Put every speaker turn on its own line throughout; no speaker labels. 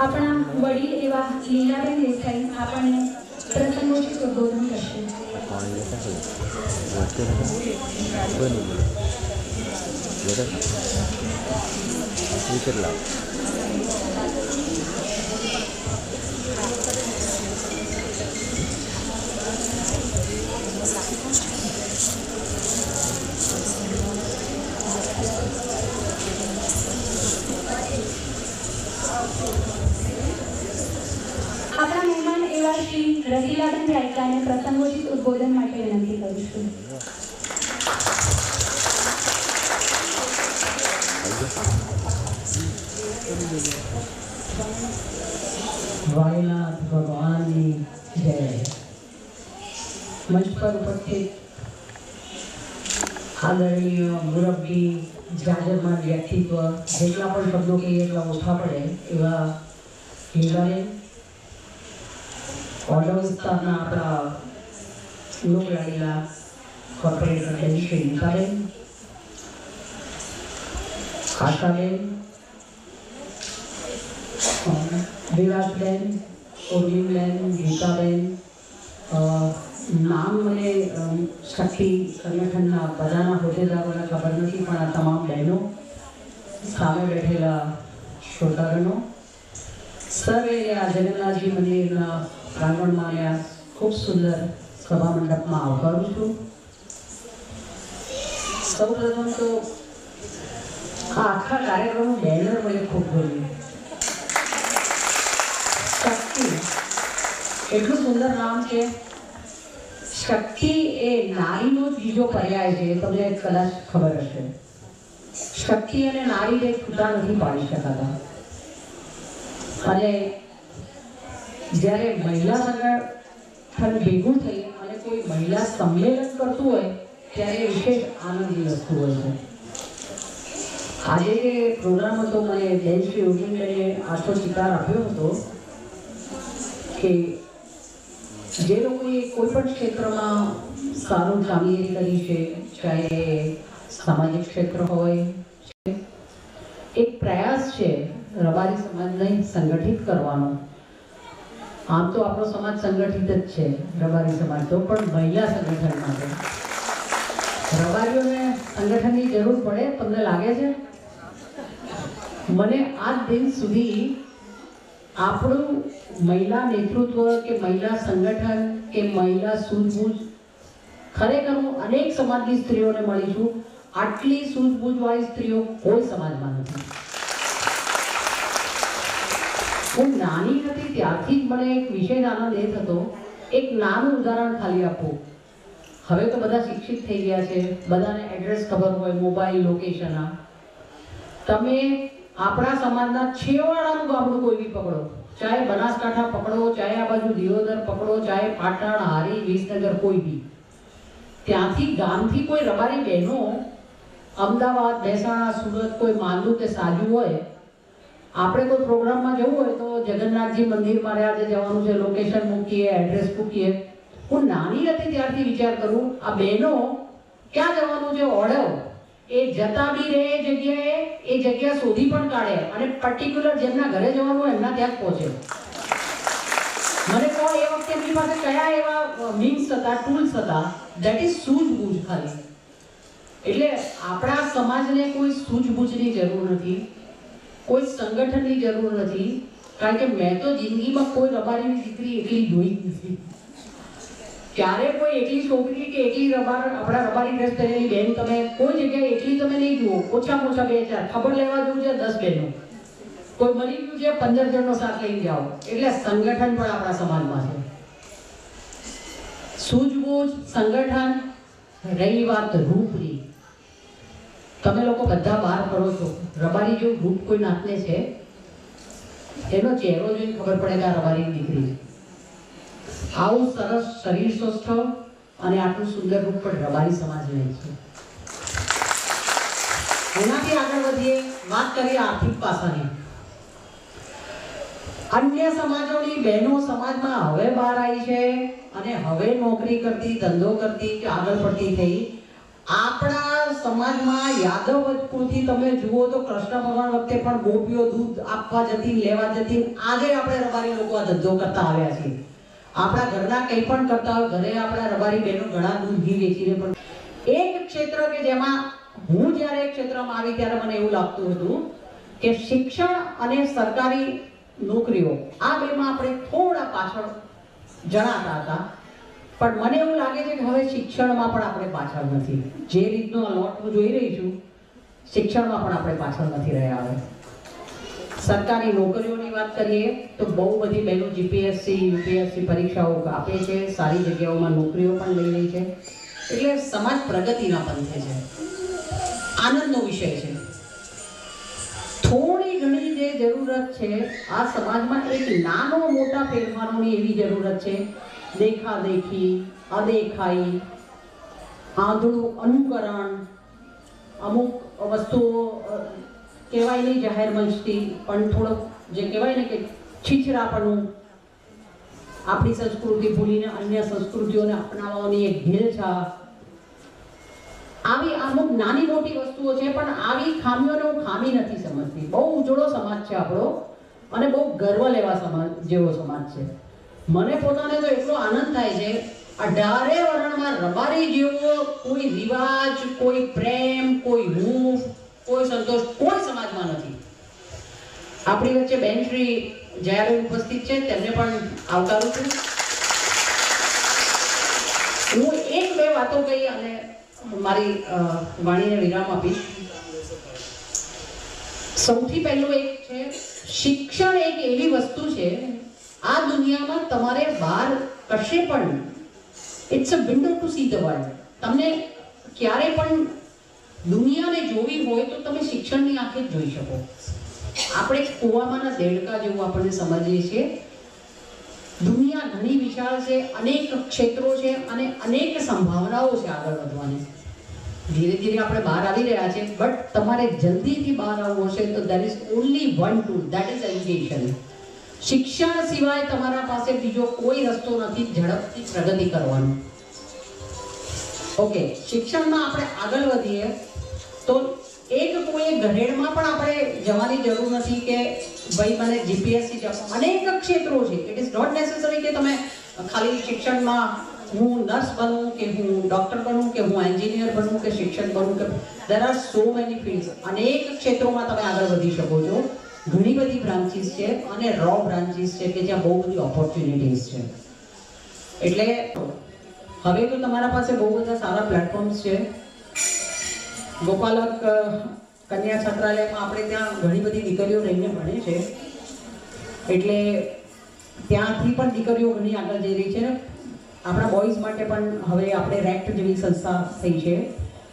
આપણા વડીલ એવા લીલાબેન દેસાઈ આપણને પ્રસંગોથી સંબોધન કરશે.
પાણી
આપણા મહેમાન એવા શ્રી રસીલાબેન રાયકાને પ્રસંગોચિત ઉદ્બોધન માટે વિનંતી કરું છું.
વાયનાથ ભગવાનની જય. મંચ પર ઉપસ્થિત આદરણીય મુરબ્બી, જાજરમાન વ્યક્તિત્વ, જેટલા પણ શબ્દો કહીએ એટલા ઓછા પડે એવા હીરાબેન ઓર્ડર વિસ્તારના આપણા લોકલાડીલા કોર્પોરેટર બેન શ્રી નીતાબેન આશાબેન વિરાજબેન ઉર્મિલબેન ગીતાબેન નામ મને શક્તિ સંગઠનના બધાના હોદ્દેદારોને ખબર નથી પણ આ તમામ બહેનો સામે બેઠેલા શ્રોતાગણો સર્વે આ જગન્નાથજી મંદિરના પ્રાંગણમાં આ ખૂબ સુંદર સભા મંડપમાં આવકારું છું. સૌ પ્રથમ તો આ આખા કાર્યક્રમનું બેનર મને ખૂબ ગમ્યું. શક્તિ. એટલું સુંદર નામ છે. શક્તિ એ નારીનો જ બીજો પર્યાય છે. તમને કદાચ ખબર હશે. શક્તિ અને નારી એક છૂટા નથી પાડી શકાતા. અને જ્યારે મહિલા સંગઠન ભેગું થઈ અને કોઈ મહિલા સંમેલન કરતું હોય, ત્યારે વિશેષ આનંદની વસ્તુ હોય છે. આજે જે પ્રોગ્રામ હતો, મને બેન શ્રી ઉર્મિનબેને આછો શિકાર આપ્યો હતો કે જે લોકોએ કોઈ પણ ક્ષેત્રમાં સારું કામગીરી કરી છે, ચાહે સામાજિક ક્ષેત્ર હોય એક પ્રયાસ છે રબારી સમાજને સંગઠિત કરવાનો. આમ તો આપણો સમાજ સંગઠિત જ છે, રબારી સમાજ. તો પણ મહિલા સંગઠન માટે. રબારીઓને સંગઠનની જરૂર પડે, તમને લાગે છે? મને આજ દિન સુધી આપણું મહિલા નેતૃત્વ કે મહિલા સંગઠન કે મહિલા સૂઝબૂઝ ખરેખર હું અનેક સમાજની સ્ત્રીઓને મળી છું. આટલી સૂઝબૂઝવાળી સ્ત્રીઓ કોઈ સમાજમાં નથી. હું નાની હતી ત્યારથી જ મને એક વિશેષ આનંદ એ થતો. એક નાનું ઉદાહરણ ખાલી આપું. હવે તો બધા શિક્ષિત થઈ ગયા છે. બધાને એડ્રેસ ખબર હોય મોબાઈલ લોકેશન તમે આપણા સમાજના છેવાડાનું ગામડું કોઈ બી પકડો. ચાહે બનાસકાંઠા પકડો, ચાહે આ બાજુ દિયોદર પકડો, ચાહે પાટણ, હારી, વિસનગર કોઈ બી. ત્યાંથી ગામથી કોઈ રબારી બહેનો અમદાવાદ, મહેસાણા, સુરત કોઈ માંદુ કે સાજુ હોય આપણે કોઈ પ્રોગ્રામમાં જવું હોય તો જગન્નાથજી મંદિરમાં આજે જવાનું છે લોકેશન મૂકીએ એડ્રેસ મૂકીએ. હું નાની હતી ત્યારથી વિચાર કરું, આ બહેનો ક્યાં જવાનું છે ઓળવ એ જતા બી રહે એ જગ્યાએ, એ જગ્યા શોધી પણ કાઢે અને પર્ટિક્યુલર જેમના ઘરે જવાનું હોય એમના ત્યાં પહોંચે. મને કહો, એ વખતે એમની પાસે કયા એવા મીન્સ હતા ટૂલ્સ હતા? દેટ ઇઝ સૂઝબૂઝ ખાલી. એટલે આપણા સમાજને કોઈ સૂઝબૂઝની જરૂર નથી. કોઈ સંગઠનની જરૂર નથી, કારણ કે મેં તો જિંદગીમાં કોઈ રબારીની દીકરી એકલી જોઈ જ નથી. ક્યારે કોઈ એકલી છોકરી કે એકલી રબાર, આપણા રબારી ડ્રેસ પહેરેલી બેન તમે, કોઈ જગ્યાએ એકલી તમે નહીં જુઓ, ઓછામાં ઓછા બે ચાર. ખબર લેવા જવું છે દસ બહેનો કોઈ મરી ગયું છે, પંદર જણનો સાથ લઈને જાઓ. એટલે સંગઠન પણ આપણા સમાજમાં છે. સૂઝબૂઝ સંગઠન રહી વાત રૂપની તમે લોકો બધા બહાર કરો છો. રબારી જેવું રૂપ કોઈ નાતને છે, એનો ચહેરો જોઈને ખબર પડે કે આ રબારીની દીકરી છે. આવું સરસ શરીર સ્વસ્થ અને આટલું સુંદર રૂપ પણ રબારી સમાજ લે છે. એનાથી આગળ વધીએ, વાત કરીએ આર્થિક પાસાની. અન્ય સમાજોની બહેનો સમાજમાં હવે બહાર આવી છે અને હવે નોકરી કરતી, ધંધો કરતી, કે આગળ પડતી થઈ આપણા સમાજમાં યાદવ વજપુરથી તમે જુઓ તો કૃષ્ણ ભગવાન વખતે પણ ગોપીઓ દૂધ આપવા જતી, લેવા જતી, આજે આપણે રબારી લોકો આ ધંધો કરતા આવ્યા છીએ. આપણા ઘરના કંઈ પણ કરતા હોય, ઘરે આપણા રબારી બહેનો ઘણા દૂધ ઘી વેચીને પણ એક ક્ષેત્ર કે જેમાં હું જ્યારે ક્ષેત્રમાં આવી ત્યારે મને એવું લાગતું હતું કે શિક્ષણ અને સરકારી નોકરીઓ આ બેમાં આપણે થોડા પાછળ જણાતા હતા. પણ મને એવું લાગે છે કે હવે શિક્ષણમાં પણ આપણે પાછળ નથી. જે રીતનો આ લોટ હું જોઈ રહી છું, શિક્ષણમાં પણ આપણે પાછળ નથી રહ્યા હવે. સરકારી નોકરીઓની વાત કરીએ તો બહુ બધી બહેનો જીપીએસસી યુપીએસસી પરીક્ષાઓ આપે છે, સારી જગ્યાઓમાં નોકરીઓ પણ લઈ રહી છે. એટલે સમાજ પ્રગતિના પંથે છે. આનંદનો વિષય છે. થોડી ઘણી જે જરૂરત છે, આ સમાજમાં એક નાનો મોટા ફેરફારોની એવી જરૂરત છે દેખાદેખી અદેખાઈ આંધળું અનુકરણ, અમુક વસ્તુઓ કહેવાય નહીં જાહેર મંચથી, પણ થોડોક જે કહેવાય ને કે છીછરાપણું, આપણી સંસ્કૃતિ ભૂલીને અન્ય સંસ્કૃતિઓને અપનાવવાની એક ઘેલછા આવી અમુક નાની મોટી વસ્તુઓ છે, પણ આવી ખામીઓને હું ખામી નથી સમજતી. બહુ ઉજળો સમાજ છે આપણો, અને બહુ ગર્વ લેવા સમાજ, જેવો સમાજ છે. મને પોતાને તો એટલો આનંદ થાય છે અઢારે વર્ણમાં રબારી જેવો કોઈ રિવાજ, કોઈ પ્રેમ, કોઈ હૂફ, કોઈ સંતોષ કોઈ સમાજમાં નથી. આપણી વચ્ચે બેન શ્રી જયાબેન ઉપસ્થિત છે, તેમને પણ આવકારું છું. હું એક બે વાતો કહી અને મારી વાણીને વિરામ આપીશ. સૌથી પહેલું એક છે, શિક્ષણ એક એવી વસ્તુ છે આ દુનિયામાં તમારે બહાર કશે પણ it's a window to see the world તમને ક્યારે પણ દુનિયાને જોવી હોય તો તમે શિક્ષણની આંખે જ જોઈ શકો. આપણે કૂવામાંના દેડકા જેવું આપણને સમજીએ છીએ. દુનિયા ઘણી વિશાળ છે, અનેક ક્ષેત્રો છે અને અનેક સંભાવનાઓ છે આગળ વધવાની. ધીરે ધીરે આપણે બહાર આવી રહ્યા છે બટ તમારે જલ્દીથી બહાર આવવું હશે તો that is only one tool that is education શિક્ષણ સિવાય તમારા પાસે બીજો કોઈ રસ્તો નથી ઝડપથી પ્રગતિ કરવાનો. ઓકે, શિક્ષણમાં આપણે આગળ વધીએ. તો એક કોઈ ઘરેડમાં પણ આપણે જવાની જરૂર નથી કે, ભાઈ, મને જીપીએસસી જવા અનેક ક્ષેત્રો છે. ઇટ ઇઝ નોટ નેસેસરી કે તમે ખાલી શિક્ષણમાં હું નર્સ બનું કે હું ડોક્ટર બનું કે હું એન્જિનિયર બનું કે શિક્ષક બનું કે there are so many fields અનેક ક્ષેત્રોમાં તમે આગળ વધી શકો છો. ઘણી બધી બ્રાન્ચીસ છે અને રો બ્રાન્ચીસ છે કે જ્યાં બહુ બધી ઓપોર્ચ્યુનિટીઝ છે. એટલે હવે તો તમારા પાસે બહુ બધા સારા પ્લેટફોર્મ્સ છે. ગોપાલક કન્યા છાત્રાલયમાં આપણે ત્યાં ઘણી બધી દીકરીઓ રહીને ભણે છે. એટલે ત્યાંથી પણ દીકરીઓ ઘણી આગળ જઈ રહી છે આપણા બોયઝ માટે પણ હવે આપણે રેક્ટ જેવી સંસ્થા થઈ છે.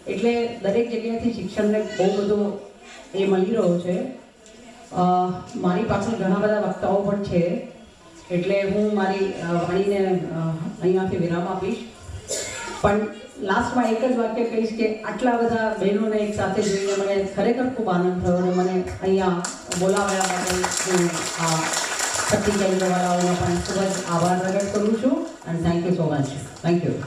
એટલે દરેક જગ્યાએથી શિક્ષણને બહુ બધો એ મળી રહ્યો છે. મારી પાછળ ઘણા બધા વક્તાઓ પણ છે. એટલે હું મારી વાણીને અહીંયાથી વિરામ આપીશ. પણ લાસ્ટમાં એક જ વાક્ય કહીશ કે આટલા બધા બહેનોને એક સાથે જોઈને મને ખરેખર ખૂબ આનંદ થયો અને મને અહીંયા બોલાવ્યા માટે આ શક્તિ કેન્દ્રવાળાઓનો પણ ખૂબ જ આભાર પ્રગટ કરું છું. અને thank you so much thank you